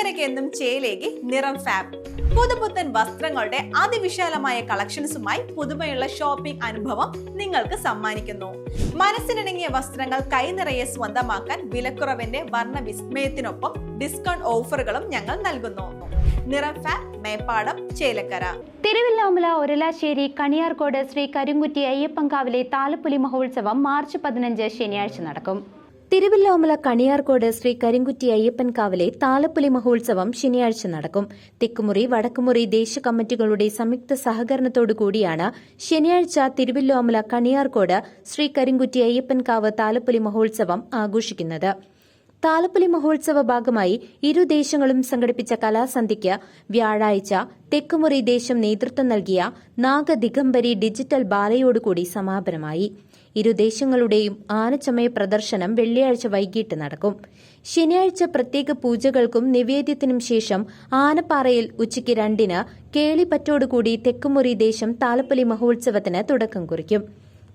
ചേലക്കരയ്ക്ക് ചേലേകി നിറം ഫാബ്. പുതുപുത്തൻ വസ്ത്രങ്ങളുടെ അതിവിശാലമായ കളക്ഷൻസുമായി പുതുമയുള്ള ഷോപ്പിംഗ് അനുഭവം നിങ്ങൾക്ക് സമ്മാനിക്കുന്നു. മനസ്സിനിണങ്ങിയ വസ്ത്രങ്ങൾ കൈനിറയെ സ്വന്തമാക്കാൻ വിലക്കുറവിന്റെ വർണ വിസ്മയത്തിനൊപ്പം ഡിസ്കൗണ്ട് ഓഫറുകളും ഞങ്ങൾ നൽകുന്നു. നിറം ഫാബ് ചേലക്കര. തിരുവില്ലാമല ഒരലാശ്ശേരി കണിയാർകോട് ശ്രീ കരിങ്കുറ്റി അയ്യപ്പങ്കാവിലെ താലപ്പൊലി മഹോത്സവം മാർച്ച് പതിനഞ്ച് ശനിയാഴ്ച നടക്കും. തിരുവില്ലോമല കണിയാർകോട് ശ്രീ കരിങ്കുറ്റി അയ്യപ്പൻകാവിലെ താലപ്പൊലി മഹോത്സവം ശനിയാഴ്ച നടക്കും. തെക്കുമുറി വടക്കുമുറി ദേശീയ കമ്മിറ്റികളുടെ സംയുക്ത സഹകരണത്തോടു കൂടിയാണ് ശനിയാഴ്ച തിരുവില്ലോമല കണിയാർകോട് ശ്രീ കരിങ്കുറ്റി അയ്യപ്പൻകാവ് താലപ്പൊലി മഹോത്സവം ആഘോഷിക്കുന്നത്. താലപ്പൊലി മഹോത്സവ ഭാഗമായി ഇരു ദേശങ്ങളും സംഘടിപ്പിച്ച കലാസന്ധ്യയ്ക്ക് വ്യാഴാഴ്ച തെക്കുമുറി ദേശം നേതൃത്വം നൽകിയ നാഗദിഗംബരി ഡിജിറ്റൽ ബാലയോടുകൂടി സമാപനമായി. ഇരു ദേശങ്ങളുടെയും ആനച്ചമയ പ്രദർശനം വെള്ളിയാഴ്ച വൈകിട്ട് നടക്കും. ശനിയാഴ്ച പ്രത്യേക പൂജകൾക്കും നിവേദ്യത്തിനും ശേഷം ആനപ്പാറയിൽ ഉച്ചയ്ക്ക് രണ്ടിന് കേളിപ്പറ്റോടുകൂടി തെക്കുമുറി ദേശം താലപ്പൊലി മഹോത്സവത്തിന് തുടക്കം കുറിക്കും.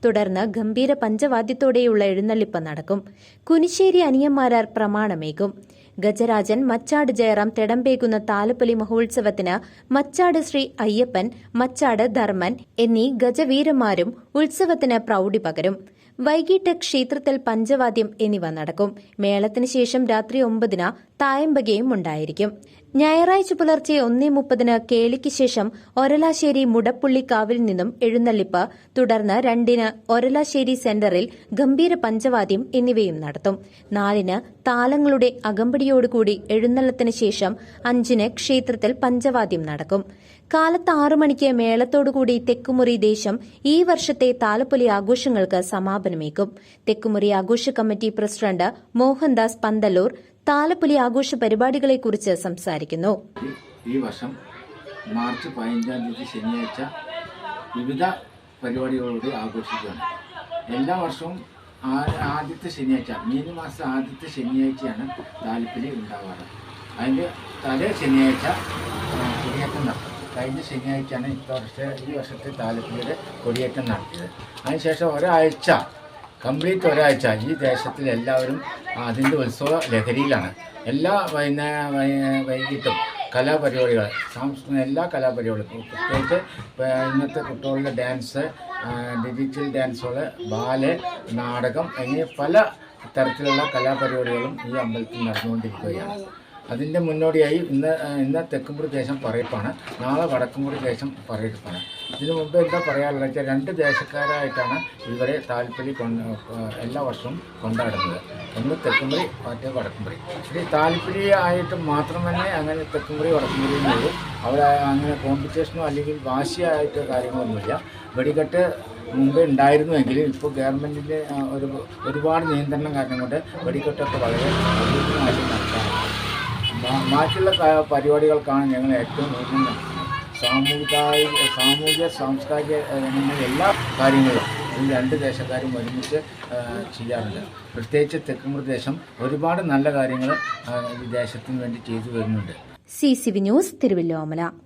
തുടർന്ന് ഗംഭീര പഞ്ചവാദ്യത്തോടെയുള്ള എഴുന്നള്ളിപ്പ് നടക്കും. കുനിശ്ശേരി അനിയന്മാരാർ പ്രമാണമേകും. ഗജരാജൻ മച്ചാട് ജയറാം തെടമ്പേകുന്ന താലപ്പൊലി മഹോത്സവത്തിന് മച്ചാട് ശ്രീ അയ്യപ്പൻ മച്ചാട് ധർമ്മൻ എന്നീ ഗജവീരന്മാരും ഉത്സവത്തിന് പ്രൌഢി പകരും. വൈകിട്ട് ക്ഷേത്രത്തിൽ പഞ്ചവാദ്യം എന്നിവ നടക്കും. മേളത്തിന് ശേഷം രാത്രി ഒമ്പതിന് തായമ്പകയും ഉണ്ടായിരിക്കും. ഞായറാഴ്ച പുലർച്ചെ ഒന്നേ മുപ്പതിന് കേളിക്ക് ശേഷം ഒരലാശ്ശേരി മുടപ്പുള്ളിക്കാവിൽ നിന്നും എഴുന്നള്ളിപ്പ് തുടർന്ന് രണ്ടിന് ഒരലാശ്ശേരി സെന്ററിൽ ഗംഭീര പഞ്ചവാദ്യം എന്നിവയും നടത്തും. നാലിന് താലങ്ങളുടെ അകമ്പടിയോടുകൂടി എഴുന്നള്ളത്തിന് ശേഷം അഞ്ചിന് ക്ഷേത്രത്തിൽ പഞ്ചവാദ്യം നടക്കും. കാലത്ത് ആറു മണിക്ക് മേളത്തോടുകൂടി തെക്കുമുറി ദേശം ഈ വർഷത്തെ താലപ്പൊലി ആഘോഷങ്ങൾക്ക് സമാപനമേക്കും. തെക്കുമുറി ആഘോഷ കമ്മിറ്റി പ്രസിഡന്റ് മോഹൻദാസ് പന്തല്ലൂർ താലപ്പൊലി ആഘോഷ പരിപാടികളെക്കുറിച്ച് സംസാരിക്കുന്നു. ഈ- വർഷം മാർച്ച് പതിനഞ്ചാം തീയതി ശനിയാഴ്ച വിവിധ പരിപാടികളോട് ആഘോഷിക്കുകയാണ്. എല്ലാ വർഷവും ആദ്യത്തെ ശനിയാഴ്ച മീന മാസം ആദ്യത്തെ ശനിയാഴ്ചയാണ് താലപ്പൊലി ഉണ്ടാവാറ്. അതിന്റെ തലേ ശനിയാഴ്ച കൊടിയേറ്റം നടത്തും കഴിഞ്ഞ ശനിയാഴ്ചയാണ് ഇപ്രാവശ്യത്തെ ഈ വർഷത്തെ താലപ്പൊലിയുടെ കൊടിയേറ്റം നടത്തിയത്. അതിനുശേഷം ഒരാഴ്ച കംപ്ലീറ്റ് ഒരാഴ്ച ഈ ദേശത്തിൽ എല്ലാവരും അതിന്റെ ഉത്സവ ലഹരിയിലാണ്. എല്ലാ വൈന വൈകിട്ടും കലാപരിപാടികൾ സാംസ്കൃതിക എല്ലാ കലാപരിപാടികളും പ്രത്യേകിച്ച് ഇന്നത്തെ കുട്ടികളുടെ ഡാൻസ് ഡിജിറ്റൽ ഡാൻസുകൾ ബാൽ നാടകം എന്നീ പല തരത്തിലുള്ള കലാപരിപാടികളും ഈ അമ്പലത്തിൽ നടന്നുകൊണ്ടിരിക്കുകയാണ്. അതിന്റെ മുന്നോടിയായി ഇന്ന് ഇന്ന് തെക്കുംപുറി ദേശം പറയപ്പാണ്. നാളെ വടക്കുംപുറി ദേശം പറയപ്പാണ്. ഇതിനു മുമ്പ് എന്താ പറയാനുള്ളത് വെച്ചാൽ രണ്ട് ദേശക്കാരായിട്ടാണ് ഇവരെ കൊണ്ട് എല്ലാ വർഷവും കൊണ്ടാടുന്നത്. ഒന്ന് തെക്കുംപുറി മറ്റേ വടക്കുംപുറി ഈ താൽപ്പര്യ ആയിട്ട് മാത്രം തന്നെ അങ്ങനെ തെക്കുംപുറി വടക്കുംപുറി എന്നുള്ളൂ അവിടെ അങ്ങനെ കോമ്പറ്റീഷനോ അല്ലെങ്കിൽ വാശിയായിട്ട് കാര്യങ്ങളൊന്നുമില്ല. വെടിക്കെട്ട് മുമ്പേ ഉണ്ടായിരുന്നുവെങ്കിലും ഇപ്പോൾ ഗവൺമെന്റിന്റെ ഒരു ഒരുപാട് നിയന്ത്രണം കാരണം കൊണ്ട് വെടിക്കെട്ടൊക്കെ വളരെ ബാക്കിയുള്ള പരിപാടികൾക്കാണ് ഞങ്ങൾ ഏറ്റവും നടത്തുന്നത് സാമൂഹിക സാമൂഹിക സാംസ്കാരിക എല്ലാ കാര്യങ്ങളും ഈ രണ്ട് ദേശക്കാരും ഒരുമിച്ച് ചെയ്യാറുണ്ട്. പ്രത്യേകിച്ച് തെക്കുമുറി ദേശം ഒരുപാട് നല്ല കാര്യങ്ങൾ ഈ ദേശത്തിന് വേണ്ടി ചെയ്തു വരുന്നുണ്ട്. C C V news Thiruvilwamala.